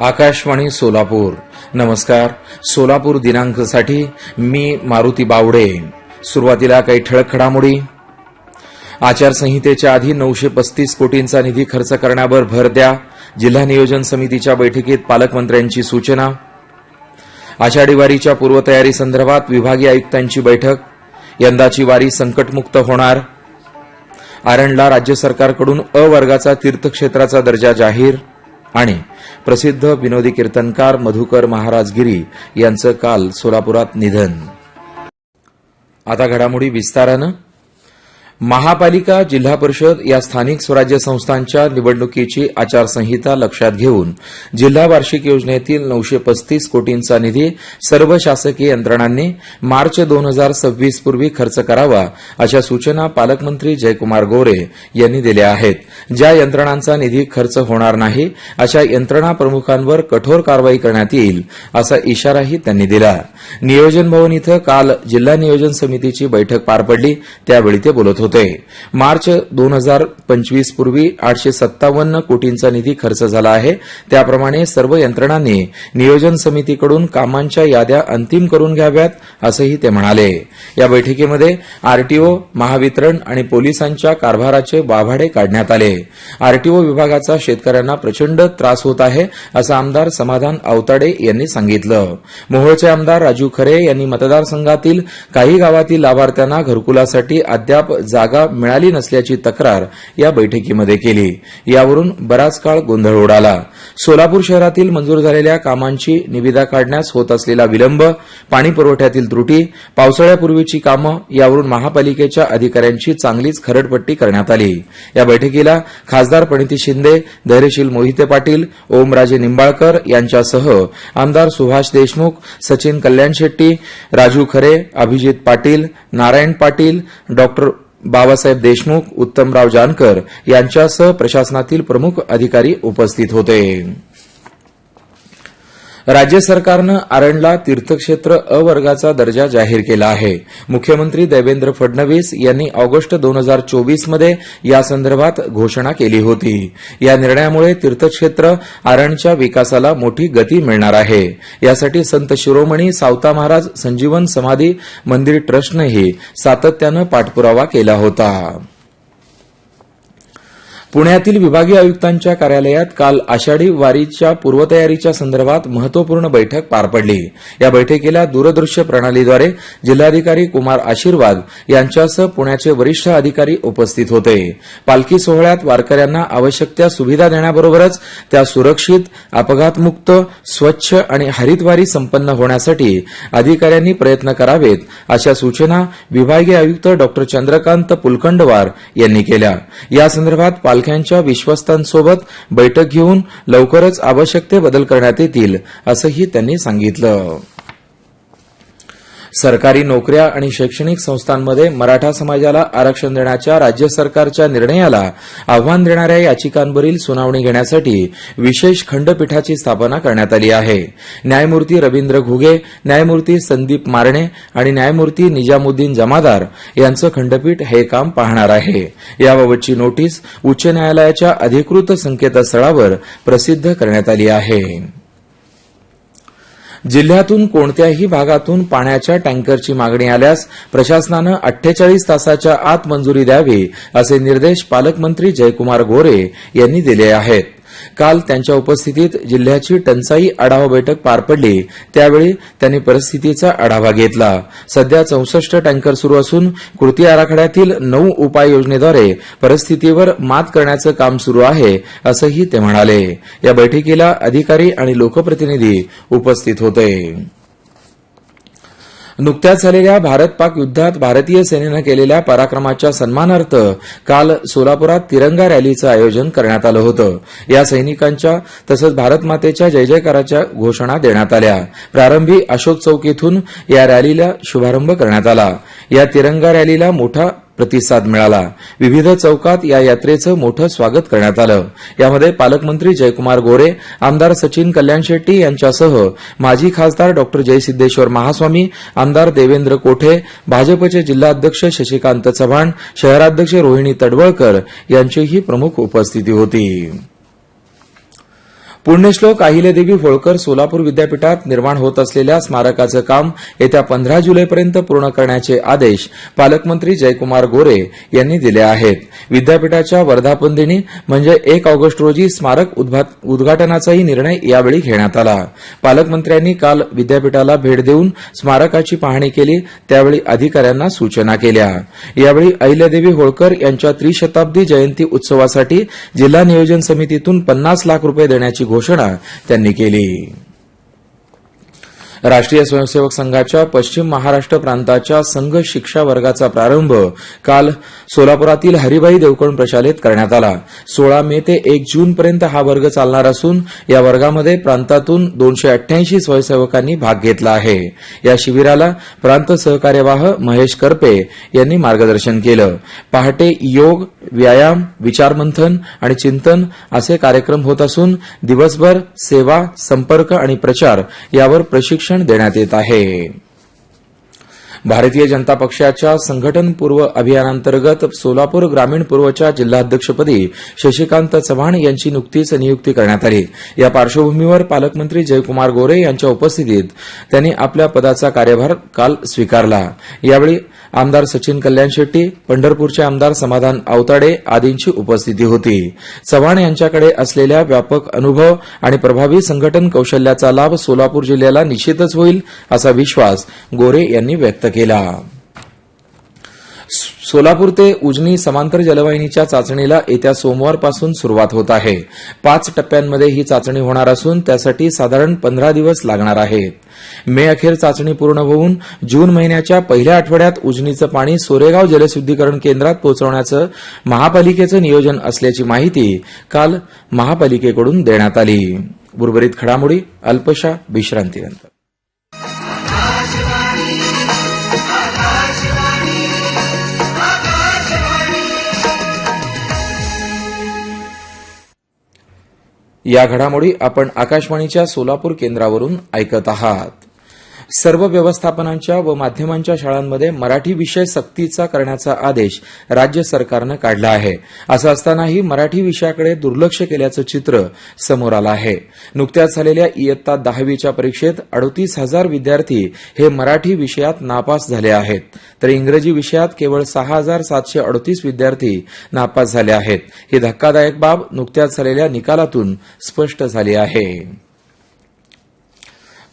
आकाशवाणी सोलापूर. नमस्कार. सोलापूर दिनांकसाठी मी मारुती बावडे. सुरुवातीला काही ठळक घडामोडी. आचारसंहितेच्या आधी नऊशे पस्तीस कोटींचा निधी खर्च करण्यावर भर द्या. जिल्हा नियोजन समितीच्या बैठकीत पालकमंत्र्यांची सूचना. आषाढी वारीच्या पूर्वतयारी संदर्भात विभागीय आयुक्तांची बैठक. यंदाची वारी संकटमुक्त होणार. आरणला राज्य सरकारकडून अ वर्गाचा तीर्थक्षेत्राचा दर्जा जाहीर आणि प्रसिद्ध विनोदी कीर्तनकार मधुकर महाराजगिरी यांचं काल सोलापुरात निधन. आता घडामोडी विस्तारानं महापालिका जिल्हा परिषद या स्थानिक स्वराज्य संस्थांच्या निवडणुकीची आचारसंहिता लक्षात घेऊन जिल्हा वार्षिक योजनेतील नऊशे पस्तीस कोटींचा निधी सर्व शासकीय यंत्रणांनी मार्च दोन हजार सव्वीस पूर्वी खर्च करावा अशा सूचना पालकमंत्री जयकुमार गोरे यांनी दिल्या आहेत. ज्या यंत्रणांचा निधी खर्च होणार नाही अशा यंत्रणा प्रमुखांवर कठोर कारवाई करण्यात येईल असा इशाराही त्यांनी दिला. नियोजन भवन इथं काल जिल्हा नियोजन समितीची बैठक पार पडली त्यावेळी ते बोलत होते. मार्च दोन हजार पंचवीस पूर्वी आठशे सत्तावन्न कोटींचा निधी खर्च झाला आहे. त्याप्रमाणे सर्व यंत्रणांनी नियोजन समितीकडून कामांच्या याद्या अंतिम करून घ्याव्यात असंही ते म्हणाले. या बैठकीमध्ये आरटीओ महावितरण आणि पोलिसांच्या कारभाराचे वाभाडे काढण्यात आले. आरटीओ विभागाचा शेतकऱ्यांना प्रचंड त्रास होत आहे असं आमदार समाधान आवताडे यांनी सांगितलं. मोहोळचे आमदार राजू खरे यांनी मतदारसंघातील काही गावातील लाभार्थ्यांना घरकुलासाठी अद्याप जागा मिळाली नसल्याची तक्रार या बैठकीमध्ये केली. यावरून बराच काळ गोंधळ उडाला. सोलापूर शहरातील मंजूर झालेल्या कामांची निविदा काढण्यास होत असलेला विलंब पाणी पुरवठ्यातील त्रुटी पावसाळ्यापूर्वीची कामं यावरून महापालिकेच्या अधिकाऱ्यांची चांगलीच खरडपट्टी करण्यात आली. या बैठकीला खासदार प्रणिती शिंदे धैर्यशील मोहिते पाटील ओमराजे निंबाळकर यांच्यासह आमदार सुभाष देशमुख सचिन कल्याण शेट्टी राजू खरे अभिजित पाटील नारायण पाटील डॉक्टर बाबासाहेब देशमुख उत्तमराव जानकर यांच्यासह प्रशासनातील प्रमुख अधिकारी उपस्थित होते. राज्य सरकारनं आरणला तीर्थक्षेत्र अ वर्गाचा दर्जा जाहीर केला आहे. मुख्यमंत्री देवेंद्र फडणवीस यांनी ऑगस्ट दोन हजार चोवीसमध्ये यासंदर्भात घोषणा केली होती. या निर्णयामुळे तीर्थक्षेत्र आरणच्या विकासाला मोठी गती मिळणार आहे. यासाठी संत शिरोमणी सावता महाराज संजीवन समाधी मंदिर ट्रस्टनंही सातत्यानं पाठपुरावा केला होता. पुण्यातील विभागीय आयुक्तांच्या कार्यालयात काल आषाढी वारीच्या पूर्वतयारीच्या संदर्भात महत्त्वपूर्ण बैठक पार पडली. या बैठकीला दूरदृश्य प्रणालीद्वारे जिल्हाधिकारी कुमार आशीर्वाद यांच्यासह पुण्याचे वरिष्ठ अधिकारी उपस्थित होते. पालखी सोहळ्यात वारकऱ्यांना आवश्यक त्या सुविधा देण्याबरोबरच त्या सुरक्षित अपघातमुक्त स्वच्छ आणि हरितवारी संपन्न होण्यासाठी अधिकाऱ्यांनी प्रयत्न करावेत अशा सूचना विभागीय आयुक्त डॉ चंद्रकांत पुलकंडवार यांनी केल्या. यासंदर्भात पालख्यांच्या विश्वस्तांसोबत बैठक घेऊन लवकरच आवश्यक ते बदल करण्यात येतील असंही त्यांनी सांगितलं. सरकारी नोकऱ्या आणि शैक्षणिक संस्थांमध्ये मराठा समाजाला आरक्षण देण्याच्या राज्य सरकारच्या निर्णयाला आव्हान देणाऱ्या याचिकांवरील सुनावणी घेण्यासाठी विशेष खंडपीठाची स्थापना करण्यात आली आहे. न्यायमूर्ती रवींद्र घुगे न्यायमूर्ती संदीप मारणे आणि न्यायमूर्ती निजामुद्दीन जमादार यांचं खंडपीठ हे काम पाहणार आहे. याबाबतची नोटीस उच्च न्यायालयाच्या अधिकृत संकेतस्थळावर प्रसिद्ध करण्यात आली आहे. जिल्ह्यातून कोणत्याही भागातून पाण्याच्या टँकरची मागणी आल्यास प्रशासनानं अठ्ठेचाळीस तासाच्या आत मंजुरी द्यावी असे निर्देश पालकमंत्री जयकुमार गोरे यांनी दिले आहेत. काल त्यांच्या उपस्थितीत जिल्ह्याची टंचाई आढावा बैठक पार पडली. त्यावेळी त्यांनी परिस्थितीचा आढावा घेतला. सध्या चौसष्ट टँकर सुरू असून कृती आराखड्यातील नऊ उपाययोजनेद्वारे परिस्थितीवर मात करण्याचं काम सुरू आहे असंही ते म्हणाले. या बैठकीला अधिकारी आणि लोकप्रतिनिधी उपस्थित होते. नुकत्याच झालेल्या भारत पाक युद्धात भारतीय सेनेनं केलेल्या पराक्रमाच्या सन्मानार्थ काल सोलापुरात तिरंगा रॅलीचं आयोजन करण्यात आलं होतं. या सैनिकांच्या तसंच भारतमातेच्या जय जयकाराच्या घोषणा देण्यात आल्या. प्रारंभी अशोक चौक इथून या रॅलीला शुभारंभ करण्यात आला. या तिरंगा रॅलीला मोठा प्रतिसाद मिळाला. विविध चौकात या यात्रेचं मोठं स्वागत करण्यात आलं. यामध्ये पालकमंत्री जयकुमार गोरे आमदार सचिन कल्याण शेट्टी यांच्यासह माजी खासदार डॉ. जयसिद्धेश्वर महास्वामी आमदार देवेंद्र कोठे भाजपचे जिल्हाध्यक्ष शशिकांत चव्हाण शहराध्यक्ष रोहिणी तडवळकर यांचीही प्रमुख उपस्थिती होती. पुण्यश्लोक अहिल्यादेवी होळकर सोलापूर विद्यापीठात निर्माण होत असलेल्या स्मारकाचं काम येत्या पंधरा जुलैपर्यंत पूर्ण करण्याचे आदेश पालकमंत्री जयकुमार गोरे यांनी दिले आहेत. विद्यापीठाच्या वर्धापन दिनी म्हणजे एक ऑगस्ट रोजी स्मारक उद्घाटनाचाही निर्णय यावेळी घेण्यात आला. पालकमंत्र्यांनी काल विद्यापीठाला भेट देऊन स्मारकाची पाहणी केली त्यावेळी अधिकाऱ्यांना सूचना केल्या. यावेळी अहिल्यादेवी होळकर यांच्या त्रिशताब्दी जयंती उत्सवासाठी जिल्हा नियोजन समितीतून पन्नास लाख रुपये देण्याची घोषणा त्यांनी केली. राष्ट्रीय स्वयंसेवक संघाच्या पश्चिम महाराष्ट्र प्रांताच्या संघ शिक्षा वर्गाचा प्रारंभ काल सोलापुरातील हरिभाई देवकोण प्रशालेत करण्यात आला. सोळा मे ते एक जूनपर्यंत हा वर्ग चालणार असून या वर्गामध्ये प्रांतातून दोनशे अठ्ठ्याऐंशी स्वयंसेवकांनी भाग घेतला आहे. या शिबिराला प्रांत सहकार्यवाह महेश करपे यांनी मार्गदर्शन केलं. पहाटे योग व्यायाम विचारमंथन आणि चिंतन असे कार्यक्रम होत असून दिवसभर सेवा संपर्क आणि प्रचार यावर प्रशिक्षण देण्यात येत आहे. भारतीय जनता पक्षाच्या संघटनपूर्व अभियानांतर्गत सोलापूर ग्रामीण पूर्वच्या जिल्हाध्यक्षपदी शशिकांत चव्हाण यांची नुकतीच नियुक्ती करण्यात आली. या पार्श्वभूमीवर पालकमंत्री जयकुमार गोरे यांच्या उपस्थितीत त्यांनी आपल्या पदाचा कार्यभार काल स्वीकारला. यावेळी आमदार सचिन कल्याण शेट्टी पंढरपूरचे आमदार समाधान आवताडे आदींची उपस्थिती होती. चव्हाण यांच्याकडे असलेल्या व्यापक अनुभव आणि प्रभावी संघटन कौशल्याचा लाभ सोलापूर जिल्ह्याला निश्चितच होईल असा विश्वास गोरे यांनी व्यक्त केला. सोलापूर ते उजनी समांतर जलवाहिनीच्या चाचणीला येत्या सोमवारपासून सुरुवात होत आहे. पाच टप्प्यांमध्ये ही चाचणी होणार असून त्यासाठी साधारण पंधरा दिवस लागणार आहेत. मे अखेर चाचणी पूर्ण होऊन जून महिन्याच्या पहिल्या आठवड्यात उजनीचं पाणी सोरेगाव जलशुद्धीकरण केंद्रात पोहोचवण्याचं महापालिकेचं नियोजन असल्याची माहिती काल महापालिकेकडून देण्यात आली. उर्वरित घडामोडी अल्पशा विश्रांतीनंतर. या घडामोडी आपण आकाशवाणीच्या सोलापूर केंद्रावरून ऐकत आहात. सर्व व्यवस्थापनांच्या व माध्यमांच्या शाळांमध्ये मराठी विषय सक्तीचा करण्याचा आदेश राज्य सरकारनं काढला आहे. असं असतानाही मराठी विषयाकडे दुर्लक्ष केल्याचं चित्र समोर आलं आहे. नुकत्याच झालेल्या इयत्ता दहावीच्या परीक्षेत अडतीस हजार विद्यार्थी हे मराठी विषयात नापास झाले आहेत. तर इंग्रजी विषयात केवळ सहा हजार सातशे अडतीस विद्यार्थी नापास झाले आहेत. ही धक्कादायक बाब नुकत्याच झालेल्या निकालातून स्पष्ट झाली आहे.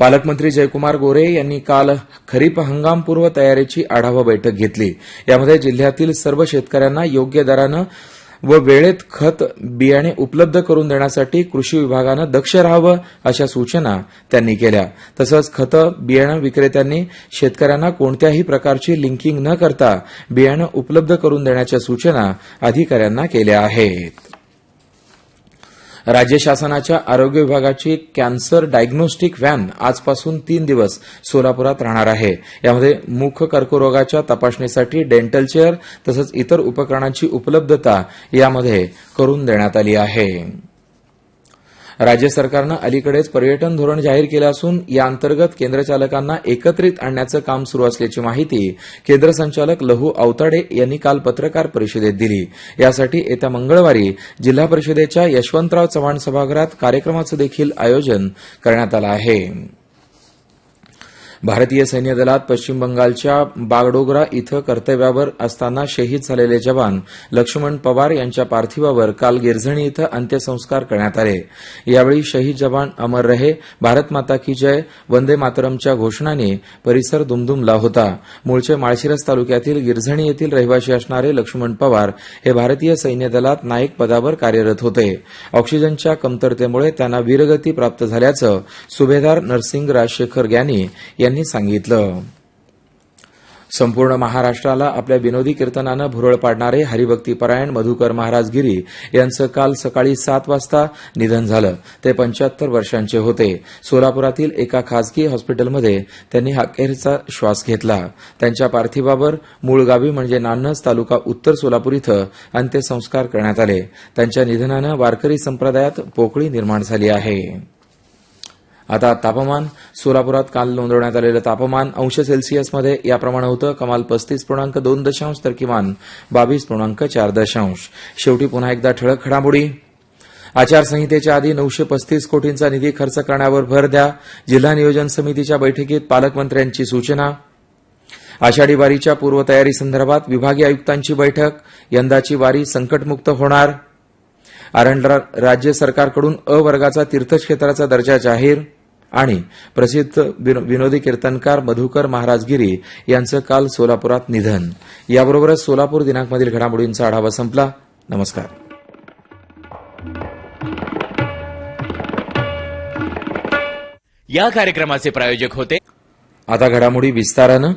पालकमंत्री जयकुमार गोरे यांनी काल खरीप हंगामपूर्व तयारीची आढावा बैठक घेतली. यामध्ये जिल्ह्यातील सर्व शेतकऱ्यांना योग्य दरानं व वेळेत खत बियाणे उपलब्ध करून देण्यासाठी कृषी विभागानं दक्ष राहावं अशा सूचना त्यांनी केल्या. तसंच खतं बियाणं विक्रेत्यांनी शेतकऱ्यांना कोणत्याही प्रकारची लिंकिंग न करता बियाणं उपलब्ध करून देण्याच्या सूचना अधिकाऱ्यांना केल्या आहेत. राज्य शासनाच्या आरोग्य विभागाची कॅन्सर डायग्नोस्टिक व्हॅन आजपासून तीन दिवस सोलापुरात राहणार आहे. यामध्ये मुख कर्करोगाच्या तपासणीसाठी डेंटल चेअर तसंच इतर उपकरणांची उपलब्धता यामध्ये करून देण्यात आली आहे. राज्य सरकारनं अलीकडेच पर्यटन धोरण जाहीर केलं असून या अंतर्गत केंद्रचालकांना एकत्रित आणण्याचं काम सुरू असल्याची माहिती केंद्र संचालक लहू अवताडे यांनी काल पत्रकार परिषदेत दिली. यासाठी येत्या मंगळवारी जिल्हा परिषदेच्या यशवंतराव चव्हाण सभागृहात कार्यक्रमाचं देखील आयोजन करण्यात आलं आहे. भारतीय सैन्य दलात पश्चिम बंगालच्या बागडोगरा इथं कर्तव्यावर असताना शहीद झालेले जवान लक्ष्मण पवार यांच्या पार्थिवावर काल गिरझणी इथं अंत्यसंस्कार करण्यात आले. यावेळी शहीद जवान अमर रहे भारत माता की जय वंदे मातरमच्या घोषणाने परिसर दुमदुमला होता. मूळचे माळशिरस तालुक्यातील गिरझणी येथील रहिवाशी असणारे लक्ष्मण पवार हे भारतीय सैन्य दलात नाईक पदावर कार्यरत होते. ऑक्सिजनच्या कमतरतेमुळे त्यांना वीरगती प्राप्त झाल्याचं सुभेदार नरसिंग राजशेखर ग्यानी यांनी सांगितलं. संपूर्ण महाराष्ट्राला आपल्या विनोदी कीर्तनानं भुरळ पाडणारे हरिभक्तीपरायण मधुकर महाराज गिरी यांचं काल सकाळी सात वाजता निधन झालं. ते पंच्याहत्तर वर्षांचे होते. सोलापुरातील एका खासगी हॉस्पिटलमध्ये त्यांनी अखेरचा श्वास घेतला. त्यांच्या पार्थिवावर मूळ गावी म्हणजे नान्नज तालुका उत्तर सोलापूर इथं अंत्यसंस्कार करण्यात आले. त्यांच्या निधनानं वारकरी संप्रदायात पोकळी निर्माण झाली आहे. आता तापमान सोलापुरात काल नोंदवण्यात आलेलं तापमान अंश सेल्सिअसमध्ये याप्रमाणे होतं. कमाल पस्तीस पूर्णांक दोन दशांश तर किमान बावीस पूर्णांक चार दशांश. शेवटी पुन्हा एकदा ठळक घडामोडी. आचारसंहितेच्या आधी नऊशे पस्तीस कोटींचा निधी खर्च करण्यावर भर द्या. जिल्हा नियोजन समितीच्या बैठकीत पालकमंत्र्यांची सूचना. आषाढी वारीच्या पूर्वतयारी संदर्भात विभागीय आयुक्तांची बैठक. यंदाची वारी संकटमुक्त होणार. आरंडरा राज्य सरकारकडून अ वर्गाचा तीर्थक्षेत्राचा दर्जा जाहीर. आणि प्रसिद्ध विनो- विनोदी कीर्तनकार मधुकर महाराज गिरी यांचं काल सोलापुरात निधन. याबरोबरच सोलापूर दिनांकमधील घडामोडींचा आढावा संपला. नमस्कार. या कार्यक्रमाचे प्रायोजक होते. आता घडामोडी विस्तारानं